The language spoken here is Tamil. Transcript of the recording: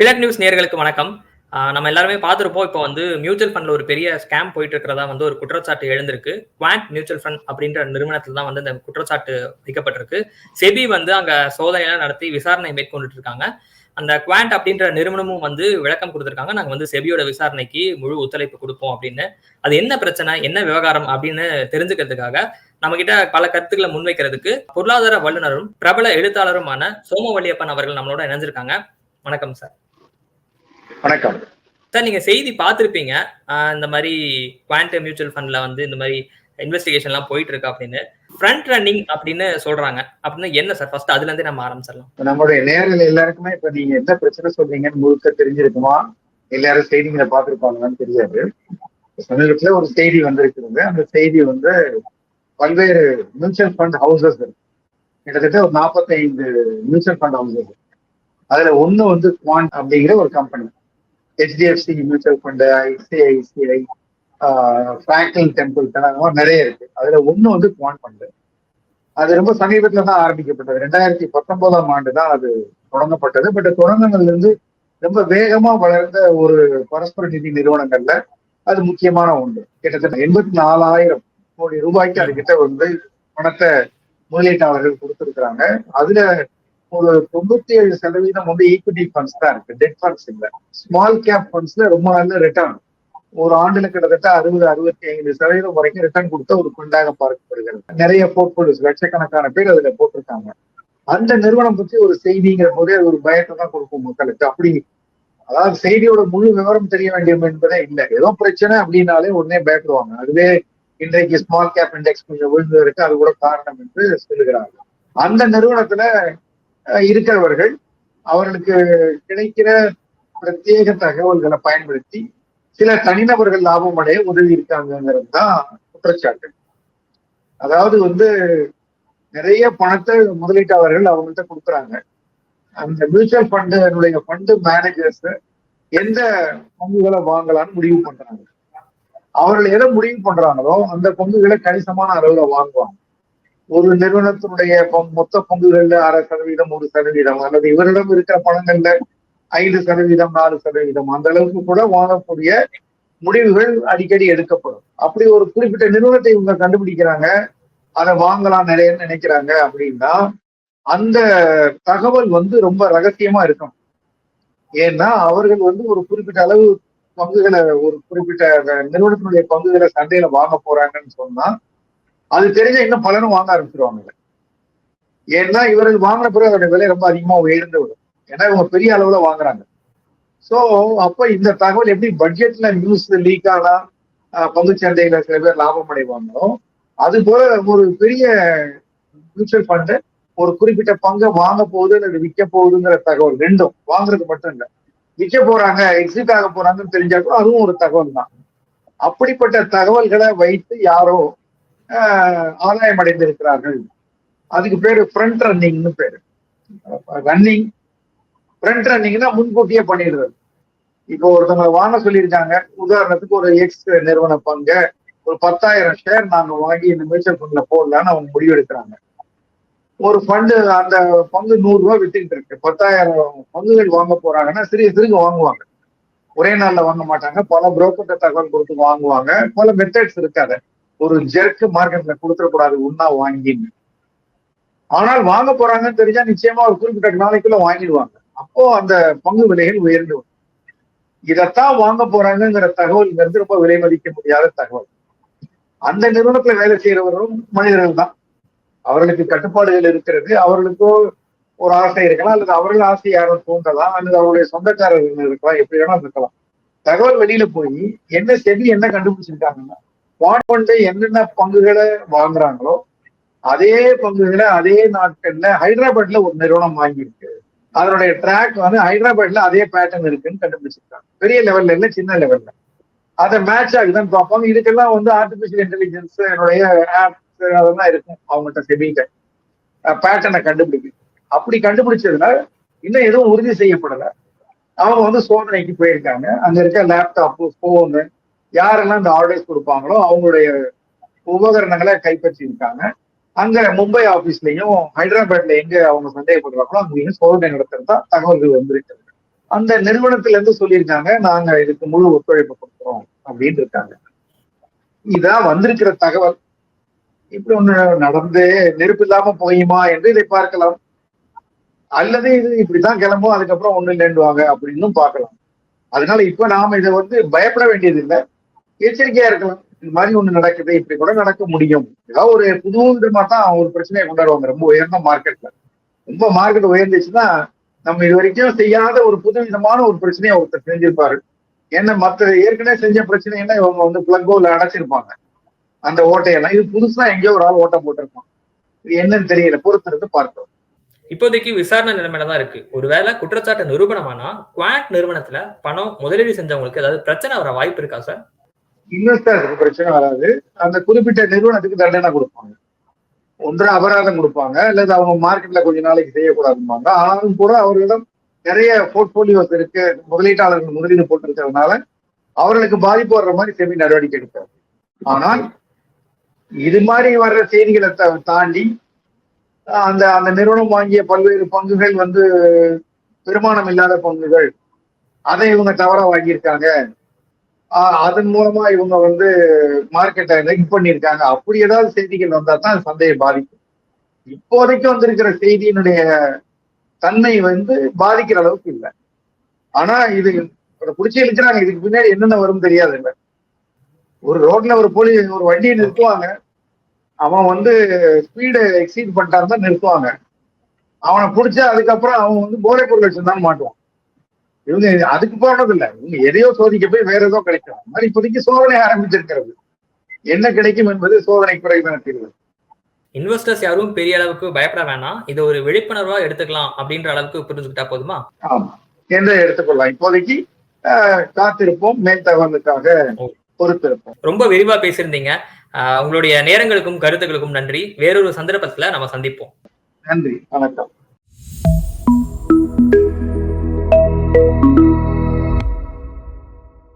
பிளட் நியூஸ் நேர்களுக்கு வணக்கம். நம்ம எல்லாருமே பார்த்துருப்போம். இப்போ வந்து மியூச்சுவல் ஃபண்ட்ல ஒரு பெரிய ஸ்கேம் போயிட்டு இருக்கிறதா வந்து ஒரு குற்றச்சாட்டு எழுந்திருக்கு. குவாண்ட் மியூச்சுவல் ஃபண்ட் அப்படின்ற நிறுவனத்தில் தான் வந்து இந்த குற்றச்சாட்டு வைக்கப்பட்டிருக்கு. செபி வந்து அங்க சோதனையெல்லாம் நடத்தி விசாரணை மேற்கொண்டுட்டு இருக்காங்க அந்த குவாண்ட் அப்படின்ற நிறுவனமும் வந்து விளக்கம் கொடுத்துருக்காங்க. நாங்க வந்து செபியோட விசாரணைக்கு முழு ஒத்துழைப்பு கொடுப்போம் அப்படின்னு. அது என்ன பிரச்சனை என்ன விவகாரம் அப்படின்னு தெரிஞ்சுக்கிறதுக்காக நம்ம கிட்ட பல கருத்துக்களை முன்வைக்கிறதுக்கு பொருளாதார வல்லுநரும் பிரபல எழுத்தாளருமான சோமவல்லியப்பன் அவர்கள் நம்மளோட இணைஞ்சிருக்காங்க. வணக்கம் சார். வணக்கம். சார் நீங்க செய்தி பார்த்திருப்பீங்க. இந்த மாதிரி குவாண்டம் மியூச்சுவல் ஃபண்ட்ல வந்து இந்த மாதிரி இன்வெஸ்டிகேஷன் எல்லாம் போயிட்டு இருக்கு அப்படின்னு. ஃப்ரண்ட் ரன்னிங் அப்படின்னு சொல்றாங்க. அப்படின்னு என்ன சார்? ஃபர்ஸ்ட் அதுல இருந்தே நம்ம ஆரம்பிச்சிடலாம். நம்மளுடைய நேரில் எல்லாருக்குமே இப்ப நீங்க என்ன பிரச்சனை சொல்றீங்கன்னு முழுக்க தெரிஞ்சிருக்குமா? எல்லாரும் செய்திகளை பார்த்திருப்பாங்களான்னு தெரியாது. சமீபத்துல ஒரு செய்தி வந்திருக்கிறது. அந்த செய்தி வந்து பல்வேறு மியூச்சுவல் ஃபண்ட் ஹவுசஸ் கிட்டத்தட்ட ஒரு நாற்பத்தைந்து மியூச்சுவல் ஃபண்ட் ஹவுசஸ் அதுல ஒண்ணு வந்து குவான் அப்படிங்கிற ஒரு company HDFC mutual fund ICICI Franklin Templeton நிறைய இருக்கு. அதுல ஒண்ணு வந்து குவான் ஃபண்டு அது ரொம்ப சமீபத்துல தான் ஆரம்பிக்கப்பட்டது. ரெண்டாயிரத்தி பத்தொன்பதாம் ஆண்டு தான் அது தொடங்கப்பட்டது. பட் தொடங்கினதுல இருந்து ரொம்ப வேகமா வளர்ந்த ஒரு பரஸ்பர நிதி நிறுவனங்கள்ல அது முக்கியமான ஒன்று கிட்டத்தட்ட எண்பத்தி நாலாயிரம் கோடி ரூபாய்க்கு அதுகிட்ட வந்து பணத்தை முதலீட்டாளர்கள் கொடுத்துருக்குறாங்க. அதுல ஒரு தொண்ணூத்தி ஏழு சதவீதம் வந்து ஈக்விட்டி ஃபண்ட்ஸ் தான் இருக்கு. டெட் ஃபண்ட்ஸ் இல்ல. ஸ்மால் கேப் ஃபண்ட்ஸ்ல ரொம்ப நல்ல ரிட்டர்ன் ஒரு ஆண்டுல கிட்டத்தட்ட அறுபது அறுபத்தி ஐந்து சதவீதம் வரைக்கும் ரிட்டர்ன் கொடுத்த ஒரு குண்டாக பார்க்கப்படுகிறது. நிறைய போர்ட்போலியோஸ் லட்சக்கணக்கான பேர் அதுல போட்டிருக்காங்க. அந்த நிறுவனம் பற்றி ஒரு செய்திங்கிற போதே அது ஒரு பயத்தை தான் கொடுக்கும் மக்களுக்கு. அப்படி அதாவது செய்தியோட முழு விவரம் தெரிய வேண்டும் என்பதே இல்லை. ஏதோ பிரச்சனை அப்படின்னாலே உடனே பயப்படுவாங்க. அதுவே இன்றைக்கு ஸ்மால் கேப் இண்டெக்ஸ் கொஞ்சம் விழுந்ததற்கு அது கூட காரணம் என்று சொல்லுகிறார்கள். அந்த நிறுவனத்துல இருக்கிறவர்கள் அவர்களுக்கு கிடைக்கிற பிரத்யேக தகவல்களை பயன்படுத்தி சில தனிநபர்கள் லாபம் அடைய உதவி இருக்காங்கிறது தான் குற்றச்சாட்டு. அதாவது வந்து நிறைய பணத்தை முதலீட்டாளர்கள் அவங்கள்ட்ட கொடுக்குறாங்க. அந்த மியூச்சுவல் ஃபண்டுடைய ஃபண்டு மேனேஜர்ஸ் எந்த பங்குகளை வாங்கலாம்னு முடிவு பண்றாங்க. அவர்கள் எதை முடிவு பண்றாங்களோ அந்த பங்குகளை கணிசமான அளவுல வாங்குவாங்க. ஒரு நிறுவனத்தினுடைய மொத்த பங்குகள்ல அரை சதவீதம் ஒரு சதவீதம். அல்லது இவரிடம் இருக்கிற பணங்கள்ல ஐந்து சதவீதம் நாலு சதவீதம். அந்த அளவுக்கு கூட வாங்கக்கூடிய முடிவுகள் அடிக்கடி எடுக்கப்படும். அப்படி ஒரு குறிப்பிட்ட நிறுவனத்தை இவங்க கண்டுபிடிக்கிறாங்க. அதை வாங்கலாம் நிறைய நினைக்கிறாங்க அப்படின்னா அந்த தகவல் வந்து ரொம்ப ரகசியமா இருக்கும். ஏன்னா அவர்கள் வந்து ஒரு குறிப்பிட்ட அளவு பங்குகளை ஒரு குறிப்பிட்ட நிறுவனத்தினுடைய பங்குகளை சந்தையில வாங்க போறாங்கன்னு சொன்னா அது தெரிஞ்ச இன்னும் பலரும் வாங்க ஆரம்பிச்சிருவாங்க ஏன்னா இவர்கள் வாங்கின பிறகு அதோட விலை ரொம்ப அதிகமா உயர்ந்து விடும். ஏன்னா இவங்க பெரிய அளவுல வாங்குறாங்க. சோ அப்ப இந்த தகவல் எப்படி பட்ஜெட்ல நியூஸ் லீக் ஆனா பங்கு சந்தையில சில பேர் லாபம் அடைவாங்களோ அது போல ஒரு பெரிய மியூச்சுவல் ஃபண்டு ஒரு குறிப்பிட்ட பங்கை வாங்க போகுது அல்லது விற்க போகுதுங்கிற தகவல் ரெண்டும் வாங்குறது மட்டும் இல்லை. விற்க போறாங்க எக்ஸிட் ஆக போறாங்கன்னு தெரிஞ்சா கூட அதுவும் ஒரு தகவல் தான். அப்படிப்பட்ட தகவல்களை வைத்து யாரோ ஆதாயம் அடைந்திருக்கிறார்கள். அதுக்கு பேரு ஃப்ரண்ட் ரன்னிங்னு பேரு. ரன்னிங் ஃப்ரண்ட் ரன்னிங்னா முன்கூட்டியே பண்ணிடுறது. இப்போ ஒருத்தவங்க வாங்க சொல்லியிருக்காங்க. உதாரணத்துக்கு ஒரு எக்ஸ் நிறுவன பங்க ஒரு பத்தாயிரம் ஷேர் நாங்க வாங்கி இந்த மியூச்சுவல் ஃபண்ட்ல போடலான்னு அவங்க முடிவெடுக்கிறாங்க. ஒரு ஃபண்டு அந்த பங்கு நூறு ரூபாய் வித்துக்கிட்டு இருக்கு. பத்தாயிரம் பங்குகள் வாங்க போறாங்கன்னா சிறிய சிறுங்க வாங்குவாங்க. ஒரே நாள்ல வாங்க மாட்டாங்க. பல புரோக்கர்கிட்ட தகவல் கொடுத்து வாங்குவாங்க. பல மெத்தட்ஸ் இருக்காது. ஒரு ஜெர்க்கு மார்க்கெட்ல கொடுத்துடக்கூடாது ஒன்னா வாங்கின்னு. ஆனால் வாங்க போறாங்கன்னு தெரிஞ்சா நிச்சயமா ஒரு குறிப்பிட்ட நாளைக்குள்ள வாங்கிடுவாங்க. அப்போ அந்த பங்கு விலைகள் உயர்ந்து வரும். இதைத்தான் வாங்க போறாங்கிற தகவல்ங்கிறது ரொம்ப விலை மதிக்க முடியாத தகவல். அந்த நிறுவனத்துல வேலை செய்யறவரும் மனிதர்கள் தான் அவர்களுக்கு கட்டுப்பாடுகள் இருக்கிறது. அவர்களுக்கோ ஒரு ஆசை இருக்கலாம் அல்லது அவர்கள் ஆசை யாரும் தூண்டலாம் அல்லது அவருடைய சொந்தக்காரர்கள் இருக்கலாம் எப்படி வேணாலும் இருக்கலாம். தகவல் வெளியில போய் என்ன செடி என்ன கண்டுபிடிச்சிருக்காங்கன்னா பாண்ட் ஃபண்டு என்னென்ன பங்குகளை வாங்குறாங்களோ அதே பங்குகளை அதே நாட்கள்ல ஹைதராபாத்ல ஒரு நிறுவனம் வாங்கியிருக்கு. அதனுடைய ட்ராக் வந்து ஹைதராபாத்ல அதே பேட்டர்ன் இருக்குன்னு கண்டுபிடிச்சிருக்காங்க. பெரிய லெவல்ல இல்ல சின்ன லெவல்ல அதை மேட்ச் ஆகுதுன்னு பார்ப்பாங்க இதுக்கெல்லாம் வந்து ஆர்டிபிஷியல் இன்டெலிஜென்ஸ் என்னுடைய ஆப்ஸ் அதெல்லாம் இருக்கும். அவங்கள்ட்ட செபிட்ட பேட்டர்னை கண்டுபிடிக்கும் அப்படி கண்டுபிடிச்சதுல இன்னும் எதுவும் உறுதி செய்யப்படலை. அவங்க வந்து சோதனைக்கு போயிருக்காங்க. அங்க இருக்க லேப்டாப்பு போனு யாரெல்லாம் இந்த ஆர்டர்ஸ் கொடுப்பாங்களோ அவங்களுடைய உபகரணங்களை கைப்பற்றி இருக்காங்க அங்க மும்பை ஆபீஸ்லயும் ஹைதராபாத்ல எங்க அவங்க சந்தேகப்படுறாங்களோ அங்கேயும் சோதனை நடத்துறதா தகவல்கள் வந்திருக்கிறது அந்த நிறுவனத்துல இருந்து சொல்லியிருக்காங்க நாங்க இதுக்கு முழு ஒத்துழைப்பு கொடுக்குறோம் அப்படின்னு இருக்காங்க. இதான் வந்திருக்கிற தகவல். இப்படி ஒண்ணு நடந்து நெருப்பு இல்லாம போயுமா என்று இதை பார்க்கலாம். அல்லது இது இப்படிதான் கிளம்பும் அதுக்கப்புறம் ஒண்ணு இல்லைன்னுவாங்க அப்படின்னும் பார்க்கலாம். அதனால இப்ப நாம இதை வந்து பயப்பட வேண்டியது இல்லை எச்சரிக்கையா இருக்கலாம் இந்த மாதிரி ஒண்ணு நடக்குது இப்படி கூட நடக்க முடியும். ஏதாவது ஒரு புது விதமா தான் ஒரு பிரச்சனையை கொண்டாடுவாங்க. ரொம்ப உயர்ந்த மார்க்கெட்ல ரொம்ப மார்க்கெட் உயர்ந்துச்சுன்னா நம்ம இது வரைக்கும் செய்யாத ஒரு புது விதமான ஒரு பிரச்சனையை ஒருத்தர் செஞ்சிருப்பாரு. ஏன்னா மத்த ஏற்கனவே செஞ்ச பிரச்சனைன்னா இவங்க வந்து பிளக்கோல அடைச்சிருப்பாங்க. அந்த ஓட்டையெல்லாம். இது புதுசா எங்கேயோ ஒரு ஆள் ஓட்டம் போட்டிருப்பான் இது என்னன்னு தெரியல. பொறுத்திருந்து பார்த்தோம் இப்போதைக்கு விசாரணை நிலைமையில தான் இருக்கு. ஒருவேளை குற்றச்சாட்டு நிரூபணமானா குவாட் நிறுவனத்துல பணம் முதலீடு செஞ்சவங்களுக்கு ஏதாவது பிரச்சனை வர வாய்ப்பு இருக்கா சார் இன்வெஸ்டருக்கு பிரச்சனை வராது. அந்த குறிப்பிட்ட நிறுவனத்துக்கு தண்டனை கொடுப்பாங்க. ஒன்றா அபராதம் கொடுப்பாங்க அல்லது அவங்க மார்க்கெட்ல கொஞ்ச நாளைக்கு செய்யக்கூடாதும்பாங்க. ஆனாலும் கூட அவர்களிடம் நிறைய போர்ட்போலியோஸ் இருக்கு முதலீட்டாளர்கள் முதலீடு போட்டிருக்கிறதுனால அவர்களுக்கு பாதிப்பு வர்ற மாதிரி செமி நடவடிக்கை எடுப்பார் ஆனால் இது மாதிரி வர்ற செய்திகளை தாண்டி அந்த அந்த நிறுவனம் வாங்கிய பல்வேறு பங்குகள் வந்து பெருமானம் இல்லாத பங்குகள் அதை இவங்க தவறா வாங்கியிருக்காங்க. அதன் மூலமா இவங்க வந்து மார்க்கெட்டை ரெக் பண்ணியிருக்காங்க. அப்படி ஏதாவது செய்திகள் வந்தா தான் சந்தையை பாதிக்கும். இப்போதைக்கு வந்திருக்கிற செய்தியினுடைய தன்மை வந்து பாதிக்கிற அளவுக்கு இல்லை. ஆனா இது பிடிச்சி இழுக்கிறாங்க. இதுக்கு பின்னாடி என்னென்ன வரும் தெரியாது இல்ல ஒரு ரோட்ல ஒரு போலீஸ் ஒரு வண்டியை நிறுத்துவாங்க. அவன் வந்து ஸ்பீடு எக்ஸீட் பண்ணிட்டாருன்னு தான் நிறுத்துவாங்க. அவனை பிடிச்சா அதுக்கப்புறம் அவன் வந்து போதைப் பொருள் வச்சிருந்தான்னு மாட்டுவான். இவங்க அதுக்கு போறது இல்ல இவங்க எதையோ சோதிக்க போய் வேற ஏதோ கிடைக்கும் மாதிரி இப்போதைக்கு சோதனை ஆரம்பிச்சிருக்கிறது. என்ன கிடைக்கும் என்பது சோதனை குறைவான தீர்வு. இன்வெஸ்டர்ஸ் யாரும் பெரிய அளவுக்கு பயப்பட வேணாம். இதை ஒரு விழிப்புணர்வா எடுத்துக்கலாம் அப்படின்ற அளவுக்கு புரிஞ்சுக்கிட்டா போதுமா? ஆமா. என்று எடுத்துக்கொள்ளலாம். இப்போதைக்கு காத்திருப்போம். மேல் தகவலுக்காக பொறுத்திருப்போம். ரொம்ப விரிவா பேசியிருந்தீங்க. உங்களுடைய நேரங்களுக்கும் கருத்துக்களுக்கும் நன்றி. வேறொரு சந்தர்ப்பத்துல நம்ம சந்திப்போம். நன்றி. வணக்கம்.